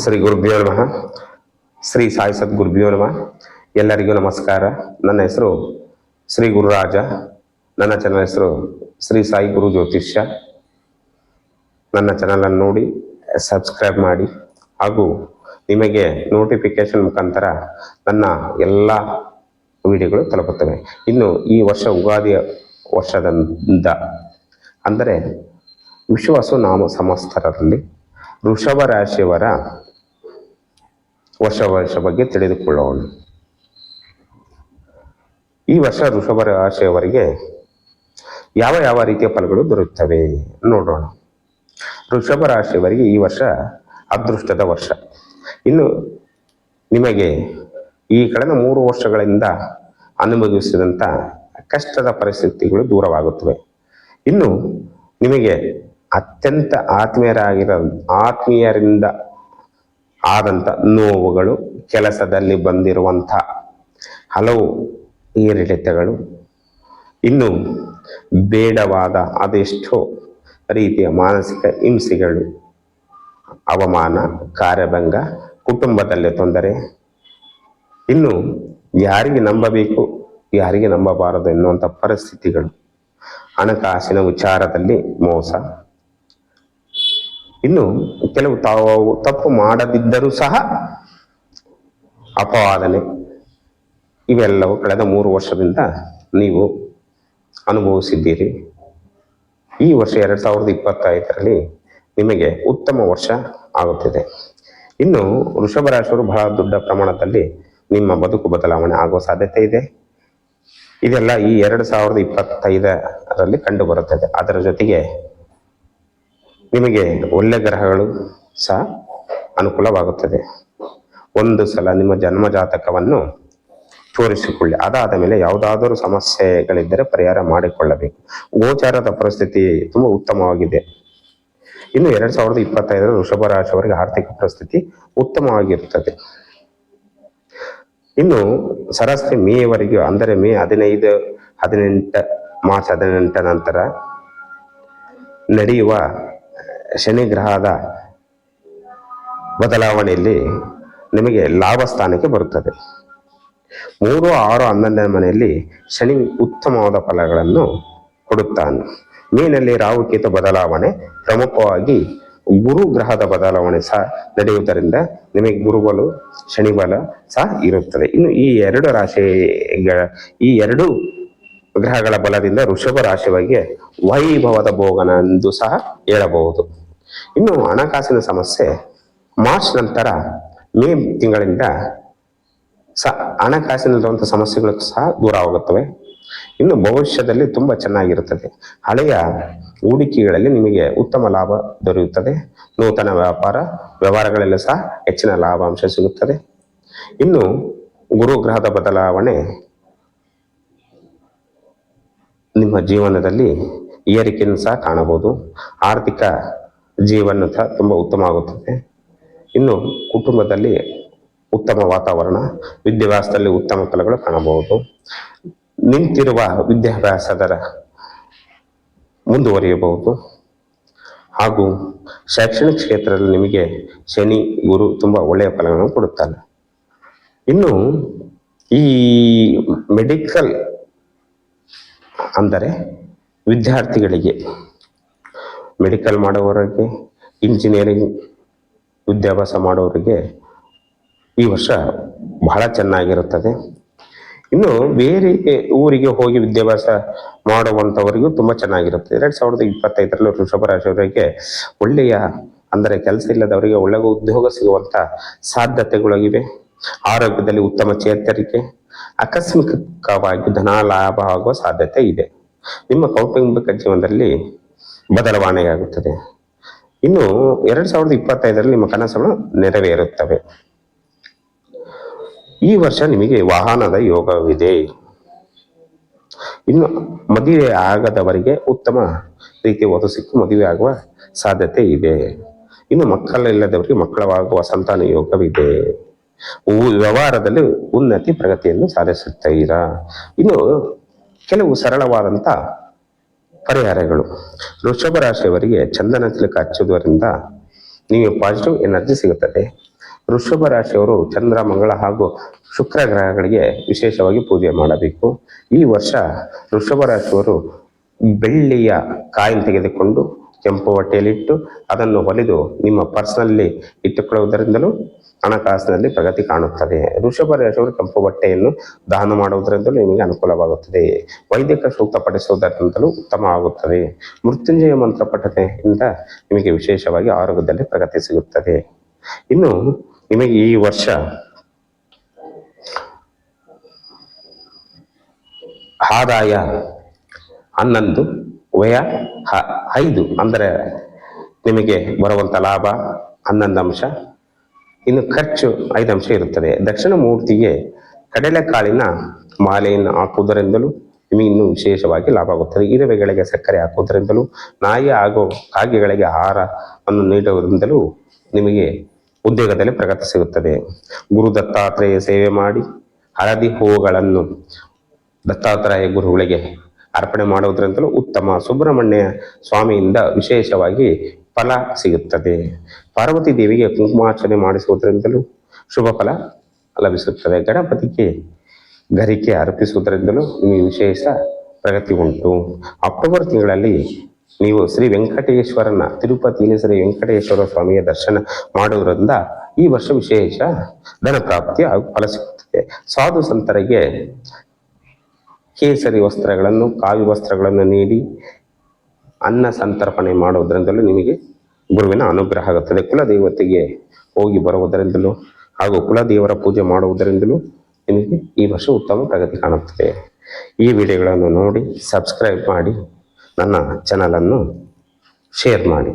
ಶ್ರೀ ಗುರುಭ್ಯೋ ನಮಃ. ಶ್ರೀ ಸಾಯಿ ಸದ್ಗುರುಭ್ಯೋ ನಮಃ. ಎಲ್ಲರಿಗೂ ನಮಸ್ಕಾರ. ನನ್ನ ಹೆಸರು ಶ್ರೀ ಗುರುರಾಜ. ನನ್ನ ಚಾನಲ್ ಹೆಸರು ಶ್ರೀ ಸಾಯಿ ಗುರು ಜ್ಯೋತಿಷ್ಯ. ನನ್ನ ಚಾನಲನ್ನು ನೋಡಿ ಸಬ್ಸ್ಕ್ರೈಬ್ ಮಾಡಿ, ಹಾಗೂ ನಿಮಗೆ ನೋಟಿಫಿಕೇಶನ್ ಮುಖಾಂತರ ನನ್ನ ಎಲ್ಲ ವಿಡಿಯೋಗಳು ತಲುಪುತ್ತವೆ. ಇನ್ನು ಈ ವರ್ಷ ಉಗಾದಿಯ ವರ್ಷದಿಂದ, ಅಂದರೆ ವಿಶ್ವಾಸ ನಾಮ ಸಂವತ್ಸರದಲ್ಲಿ ವೃಷಭ ರಾಶಿಯವರ ವರ್ಷ ವರ್ಷ ಬಗ್ಗೆ ತಿಳಿದುಕೊಳ್ಳೋಣ. ಈ ವರ್ಷ ವೃಷಭ ರಾಶಿಯವರಿಗೆ ಯಾವ ಯಾವ ರೀತಿಯ ಫಲಗಳು ದೊರೆಯುತ್ತವೆ ನೋಡೋಣ. ವೃಷಭ ರಾಶಿಯವರಿಗೆ ಈ ವರ್ಷ ಅದೃಷ್ಟದ ವರ್ಷ. ಇನ್ನು ನಿಮಗೆ ಈ ಕಳೆದ ಮೂರು ವರ್ಷಗಳಿಂದ ಅನುಭವಿಸಿದಂಥ ಕಷ್ಟದ ಪರಿಸ್ಥಿತಿಗಳು ದೂರವಾಗುತ್ತವೆ. ಇನ್ನು ನಿಮಗೆ ಅತ್ಯಂತ ಆತ್ಮೀಯರಾಗಿರೋ ಆತ್ಮೀಯರಿಂದ ಆದಂಥ ನೋವುಗಳು ಕೆಲಸದಲ್ಲಿ ಬಂದಿರುವಂಥ ಹಲವು ಏರಿಳಿತಗಳು ಇನ್ನು ಬೇಡವಾದ ಅದೆಷ್ಟೋ ರೀತಿಯ ಮಾನಸಿಕ ಹಿಂಸೆಗಳು, ಅವಮಾನ, ಕಾರ್ಯಭಂಗ, ಕುಟುಂಬದಲ್ಲಿ ತೊಂದರೆ. ಇನ್ನು ಯಾರಿಗೆ ನಂಬಬೇಕು, ಯಾರಿಗೆ ನಂಬಬಾರದು ಎನ್ನುವಂಥ ಪರಿಸ್ಥಿತಿಗಳು. ಹಣಕಾಸಿನ ವಿಚಾರದಲ್ಲಿ ಮೋಸ. ಇನ್ನು ಕೆಲವು ತಾವು ತಪ್ಪು ಮಾಡದಿದ್ದರೂ ಸಹ ಅಪವಾದನೆ ಇವೆಲ್ಲವೂ ಕಳೆದ ಮೂರು ವರ್ಷದಿಂದ ನೀವು ಅನುಭವಿಸಿದ್ದೀರಿ. ಈ ವರ್ಷ ಎರಡು ಸಾವಿರದ ಇಪ್ಪತ್ತೈದರಲ್ಲಿ ನಿಮಗೆ ಉತ್ತಮ ವರ್ಷ ಆಗುತ್ತಿದೆ. ಇನ್ನು ವೃಷಭ ರಾಶಿಯವರು ಬಹಳ ದೊಡ್ಡ ಪ್ರಮಾಣದಲ್ಲಿ ನಿಮ್ಮ ಬದುಕು ಬದಲಾವಣೆ ಆಗುವ ಸಾಧ್ಯತೆ ಇದೆ. ಇದೆಲ್ಲ ಈ ಎರಡು ಸಾವಿರದ ಇಪ್ಪತ್ತೈದರಲ್ಲಿ ಕಂಡು ಬರುತ್ತದೆ ಅದರ ಜೊತೆಗೆ ನಿಮಗೆ ಒಳ್ಳೆ ಗ್ರಹಗಳು ಸಹ ಅನುಕೂಲವಾಗುತ್ತದೆ. ಒಂದು ಸಲ ನಿಮ್ಮ ಜನ್ಮ ಜಾತಕವನ್ನು ತೋರಿಸಿಕೊಳ್ಳಿ. ಅದಾದ ಮೇಲೆ ಯಾವುದಾದರೂ ಸಮಸ್ಯೆಗಳಿದ್ದರೆ ಪರಿಹಾರ ಮಾಡಿಕೊಳ್ಳಬೇಕು. ಗೋಚಾರದ ಪರಿಸ್ಥಿತಿ ತುಂಬ ಉತ್ತಮವಾಗಿದೆ. ಇನ್ನು ಎರಡ್ ಸಾವಿರದ ಇಪ್ಪತ್ತೈದರ ವೃಷಭ ರಾಶಿಯವರಿಗೆ ಆರ್ಥಿಕ ಪರಿಸ್ಥಿತಿ ಉತ್ತಮವಾಗಿರುತ್ತದೆ. ಇನ್ನು ಸರಸ್ವತಿ ಮೇವರೆಗೂ ಅಂದರೆ ಮೇ ಹದಿನೈದು, ಹದಿನೆಂಟ, ಮಾರ್ಚ್ ಹದಿನೆಂಟ ನಂತರ ನಡೆಯುವ ಶನಿ ಗ್ರಹದ ಬದಲಾವಣೆಯಲ್ಲಿ ನಿಮಗೆ ಲಾಭ ಸ್ಥಾನಕ್ಕೆ ಬರುತ್ತದೆ. ಮೂರು, ಆರು, ಹನ್ನೊಂದನೇ ಮನೆಯಲ್ಲಿ ಶನಿ ಉತ್ತಮವಾದ ಫಲಗಳನ್ನು ಕೊಡುತ್ತಾನೆ. ಮೀನಲ್ಲಿ ರಾಹುಕೇತು ಬದಲಾವಣೆ ಪ್ರಮುಖವಾಗಿ ಗುರು ಗ್ರಹದ ಬದಲಾವಣೆ ಸಹ ನಡೆಯುವುದರಿಂದ ನಿಮಗೆ ಗುರುಬಲು, ಶನಿಬಲ ಸಹ ಇರುತ್ತದೆ. ಇನ್ನು ಈ ಎರಡು ರಾಶಿಗಳ, ಈ ಎರಡು ಗ್ರಹಗಳ ಬಲದಿಂದ ಋಷಭ ರಾಶಿಗಳಿಗೆ ವೈಭವದ ಭೋಗನ ಎಂದು ಸಹ ಹೇಳಬಹುದು. ಇನ್ನು ಹಣಕಾಸಿನ ಸಮಸ್ಯೆ ಮಾರ್ಚ್ ನಂತರ ಮೇ ತಿಂಗಳಿಂದ ಸ ಹಣಕಾಸಿನಲ್ಲಿರುವಂಥ ಸಮಸ್ಯೆಗಳು ಸಹ ದೂರವಾಗುತ್ತವೆ ಇನ್ನು ಭವಿಷ್ಯದಲ್ಲಿ ತುಂಬ ಚೆನ್ನಾಗಿರುತ್ತದೆ. ಹಳೆಯ ಹೂಡಿಕೆಗಳಲ್ಲಿ ನಿಮಗೆ ಉತ್ತಮ ಲಾಭ ದೊರೆಯುತ್ತದೆ. ನೂತನ ವ್ಯಾಪಾರ, ವ್ಯವಹಾರಗಳಲ್ಲಿ ಸಹ ಹೆಚ್ಚಿನ ಲಾಭಾಂಶ ಸಿಗುತ್ತದೆ. ಇನ್ನು ಗುರು ಗ್ರಹದ ಬದಲಾವಣೆ ನಿಮ್ಮ ಜೀವನದಲ್ಲಿ ಏರಿಕೆಯನ್ನು ಸಹ ಕಾಣಬಹುದು. ಆರ್ಥಿಕ ಜೀವನ ಸಹ ತುಂಬ ಉತ್ತಮ ಆಗುತ್ತದೆ. ಇನ್ನು ಕುಟುಂಬದಲ್ಲಿ ಉತ್ತಮ ವಾತಾವರಣ, ವಿದ್ಯಾಭ್ಯಾಸದಲ್ಲಿ ಉತ್ತಮ ಫಲಗಳು ಕಾಣಬಹುದು. ನಿಂತಿರುವ ವಿದ್ಯಾಭ್ಯಾಸದರ ಮುಂದುವರಿಯಬಹುದು. ಹಾಗೂ ಶೈಕ್ಷಣಿಕ ಕ್ಷೇತ್ರದಲ್ಲಿ ನಿಮಗೆ ಶನಿ, ಗುರು ತುಂಬ ಒಳ್ಳೆಯ ಫಲಗಳನ್ನು ಕೊಡುತ್ತಾನೆ ಇನ್ನು ಈ ಮೆಡಿಕಲ್ ಅಂದರೆ ವಿದ್ಯಾರ್ಥಿಗಳಿಗೆ ಮೆಡಿಕಲ್ ಮಾಡುವವರಿಗೆ ಇಂಜಿನಿಯರಿಂಗ್ ವಿದ್ಯಾಭ್ಯಾಸ ಮಾಡೋರಿಗೆ ಈ ವರ್ಷ ಬಹಳ ಚೆನ್ನಾಗಿರುತ್ತದೆ. ಇನ್ನು ಬೇರೆ ಊರಿಗೆ ಹೋಗಿ ವಿದ್ಯಾಭ್ಯಾಸ ಮಾಡುವಂಥವರಿಗೂ ತುಂಬ ಚೆನ್ನಾಗಿರುತ್ತೆ. ಎರಡು ಸಾವಿರದ ಇಪ್ಪತ್ತೈದರಲ್ಲಿ ವೃಷಭ ರಾಶಿಯವರಿಗೆ ಒಳ್ಳೆಯ, ಅಂದರೆ ಕೆಲಸ ಇಲ್ಲದವರಿಗೆ ಒಳ್ಳೆಯ ಉದ್ಯೋಗ ಸಿಗುವಂಥ ಸಾಧ್ಯತೆಗಳಾಗಿವೆ. ಆರೋಗ್ಯದಲ್ಲಿ ಉತ್ತಮ ಚೇತರಿಕೆ, ಆಕಸ್ಮಿಕವಾಗಿ ಧನ ಲಾಭ ಆಗುವ ಸಾಧ್ಯತೆ ಇದೆ. ನಿಮ್ಮ ಕೌಟುಂಬಿಕ ಜೀವನದಲ್ಲಿ ಬದಲಾವಣೆಯಾಗುತ್ತದೆ. ಇನ್ನು ಎರಡು ಸಾವಿರದ ಇಪ್ಪತ್ತೈದರಲ್ಲಿ ನಿಮ್ಮ ಕನಸುಗಳು ನೆರವೇರುತ್ತವೆ. ಈ ವರ್ಷ ನಿಮಗೆ ವಾಹನದ ಯೋಗವಿದೆ. ಇನ್ನು ಮದುವೆ ಆಗದವರಿಗೆ ಉತ್ತಮ ರೀತಿ ಸಿಕ್ಕು ಮದುವೆ ಆಗುವ ಸಾಧ್ಯತೆ ಇದೆ. ಇನ್ನು ಮಕ್ಕಳಿಲ್ಲದವರಿಗೆ ಮಕ್ಕಳವಾಗುವ ಸಂತಾನ ಯೋಗವಿದೆ. ವ್ಯವಹಾರದಲ್ಲಿ ಉನ್ನತಿ ಪ್ರಗತಿಯನ್ನು ಸಾಧಿಸುತ್ತೀರಾ? ಇನ್ನು ಕೆಲವು ಸರಳವಾದಂಥ ಪರಿಹಾರಗಳು. ವೃಷಭ ರಾಶಿಯವರಿಗೆ ಚಂದನ ತಿಲಕ ಹಚ್ಚುವುದರಿಂದ ನಿಮಗೆ ಪಾಸಿಟಿವ್ ಎನರ್ಜಿ ಸಿಗುತ್ತದೆ. ವೃಷಭ ರಾಶಿಯವರು ಚಂದ್ರ, ಮಂಗಳ ಹಾಗೂ ಶುಕ್ರ ಗ್ರಹಗಳಿಗೆ ವಿಶೇಷವಾಗಿ ಪೂಜೆ ಮಾಡಬೇಕು. ಈ ವರ್ಷ ವೃಷಭ ರಾಶಿಯವರು ಬೆಳ್ಳಿಯ ಕಾಯಿನ್ ತೆಗೆದುಕೊಂಡು ಕೆಂಪು ಹೊಟ್ಟೆಯಲ್ಲಿಟ್ಟು ಅದನ್ನು ಹೊಲಿದು ನಿಮ್ಮ ಪರ್ಸ್ನಲ್ಲಿ ಇಟ್ಟುಕೊಳ್ಳುವುದರಿಂದಲೂ ಹಣಕಾಸಿನಲ್ಲಿ ಪ್ರಗತಿ ಕಾಣುತ್ತದೆ. ಋಷಭ ರಾಶಿಯವರು ಕೆಂಪು ಬಟ್ಟೆಯನ್ನು ದಾನ ಮಾಡುವುದರಿಂದಲೂ ನಿಮಗೆ ಅನುಕೂಲವಾಗುತ್ತದೆ. ವೈದಿಕ ಸೂಕ್ತ ಪಡಿಸುವುದರಿಂದಲೂ ಉತ್ತಮ ಆಗುತ್ತದೆ. ಮೃತ್ಯುಂಜಯ ಮಂತ್ರ ಪಠನೆಯಿಂದ ನಿಮಗೆ ವಿಶೇಷವಾಗಿ ಆರೋಗ್ಯದಲ್ಲಿ ಪ್ರಗತಿ ಸಿಗುತ್ತದೆ. ಇನ್ನು ನಿಮಗೆ ಈ ವರ್ಷ ಆದಾಯ ಹನ್ನೊಂದು. ವ್ಯಯ ಐದು. ಅಂದರೆ ನಿಮಗೆ ಬರುವಂಥ ಲಾಭ ಹನ್ನೊಂದು ಅಂಶ. ಇನ್ನು ಖರ್ಚು ಐದು ಅಂಶ ಇರುತ್ತದೆ. ದಕ್ಷಿಣ ಮೂರ್ತಿಗೆ ಕಡಲೆಕಾಳಿನ ಮಾಲೆಯನ್ನು ಹಾಕುವುದರಿಂದಲೂ ನಿಮಗೆ ಇನ್ನೂ ವಿಶೇಷವಾಗಿ ಲಾಭ ಆಗುತ್ತದೆ. ಇರುವೆಗಳಿಗೆ ಸಕ್ಕರೆ ಹಾಕುವುದರಿಂದಲೂ, ನಾಯಿ ಹಾಗೂ ಕಾಗೆಗಳಿಗೆ ಆಹಾರವನ್ನು ನೀಡುವುದರಿಂದಲೂ ನಿಮಗೆ ಉದ್ಯೋಗದಲ್ಲಿ ಪ್ರಗತಿ ಸಿಗುತ್ತದೆ. ಗುರು ದತ್ತಾತ್ರೇಯ ಸೇವೆ ಮಾಡಿ ಹಳದಿ ಹೂವುಗಳನ್ನು ದತ್ತಾತ್ರೇಯ ಗುರುಗಳಿಗೆ ಅರ್ಪಣೆ ಮಾಡುವುದರಿಂದಲೂ ಉತ್ತಮ ಸುಬ್ರಹ್ಮಣ್ಯ ಸ್ವಾಮಿಯಿಂದ ವಿಶೇಷವಾಗಿ ಫಲ ಸಿಗುತ್ತದೆ. ಪಾರ್ವತಿ ದೇವಿಗೆ ಕುಂಕುಮಾರ್ಚನೆ ಮಾಡಿಸುವುದರಿಂದಲೂ ಶುಭ ಫಲ ಲಭಿಸುತ್ತದೆ. ಗಣಪತಿಗೆ ಗರಿಕೆ ಅರ್ಪಿಸುವುದರಿಂದಲೂ ನಿಮಗೆ ವಿಶೇಷ ಪ್ರಗತಿ ಉಂಟು. ಅಕ್ಟೋಬರ್ ತಿಂಗಳಲ್ಲಿ ನೀವು ಶ್ರೀ ವೆಂಕಟೇಶ್ವರನ, ತಿರುಪತಿಯಲ್ಲಿ ಶ್ರೀ ವೆಂಕಟೇಶ್ವರ ಸ್ವಾಮಿಯ ದರ್ಶನ ಮಾಡುವುದರಿಂದ ಈ ವರ್ಷ ವಿಶೇಷ ಧನ ಪ್ರಾಪ್ತಿ ಹಾಗೂ ಫಲ ಸಿಗುತ್ತದೆ. ಸಾಧು ಸಂತರಿಗೆ ಕೇಸರಿ ವಸ್ತ್ರಗಳನ್ನು, ಕಾವಿ ವಸ್ತ್ರಗಳನ್ನು ನೀಡಿ ಅನ್ನ ಸಂತರ್ಪಣೆ ಮಾಡುವುದರಿಂದಲೂ ನಿಮಗೆ ಗುರುವಿನ ಅನುಗ್ರಹ ಆಗುತ್ತದೆ. ಕುಲದೇವತೆಗೆ ಹೋಗಿ ಬರುವುದರಿಂದಲೂ ಹಾಗೂ ಕುಲದೇವರ ಪೂಜೆ ಮಾಡುವುದರಿಂದಲೂ ನಿಮಗೆ ಈ ವರ್ಷ ಉತ್ತಮ ಪ್ರಗತಿ ಕಾಣುತ್ತದೆ. ಈ ವಿಡಿಯೋಗಳನ್ನು ನೋಡಿ, ಸಬ್ಸ್ಕ್ರೈಬ್ ಮಾಡಿ, ನನ್ನ ಚಾನಲನ್ನು ಶೇರ್ ಮಾಡಿ.